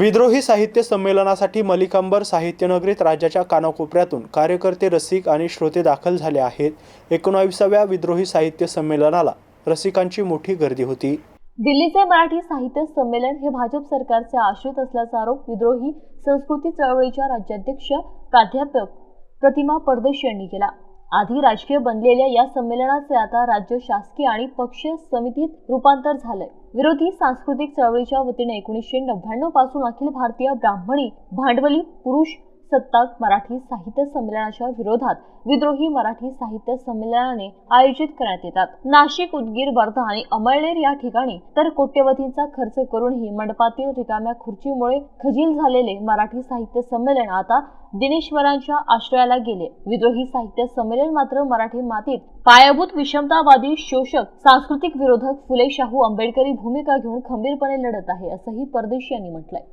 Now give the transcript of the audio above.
विद्रोही साहित्य संमेलनासाठी मलिकांबर साहित्यनगरीत राज्याच्या कानाकोपऱ्यातून कार्यकर्ते रसिक आणि श्रोते दाखल झाले आहेत. एकोणाविसाव्या विद्रोही साहित्य संमेलनाला रसिकांची मोठी गर्दी होती. दिल्लीचे मराठी साहित्य संमेलन हे भाजप सरकारचे आश्रित असल्याचा आरोप विद्रोही संस्कृती चळवळीच्या राज्याध्यक्ष प्राध्यापक प्रतिमा परदेश यांनी केला. आधी राजकीय बनलेल्या या संमेलनाचे आता राज्य शासकीय आणि पक्षीय समितीत रूपांतर झालंय. विरोधी सांस्कृतिक चळवळीच्या वतीने एकोणीसशे नव्याण्णवपासून अखिल भारतीय ब्राह्मणी भांडवली पुरुष सत्ताक मराठी साहित्य संमेलनाच्या विरोधात विद्रोही मराठी साहित्य संमेलनाने आयोजित करण्यात येतात. नाशिक उदगीर वर्धा आणि अमळनेर या ठिकाणी तर कोट्यवधींचा खर्च करूनही मंडपातील रिकाम्या खुर्चीमुळे खजील झालेले मराठी साहित्य संमेलन आता दिनेश्वरांच्या आश्रयाला गेले. विद्रोही साहित्य संमेलन मात्र मराठी मातीत पायाभूत विषमतावादी शोषक सांस्कृतिक विरोधक फुले शाहू आंबेडकरी भूमिका घेऊन खंबीरपणे लढत आहे असंही परदेशी यांनी म्हटलंय.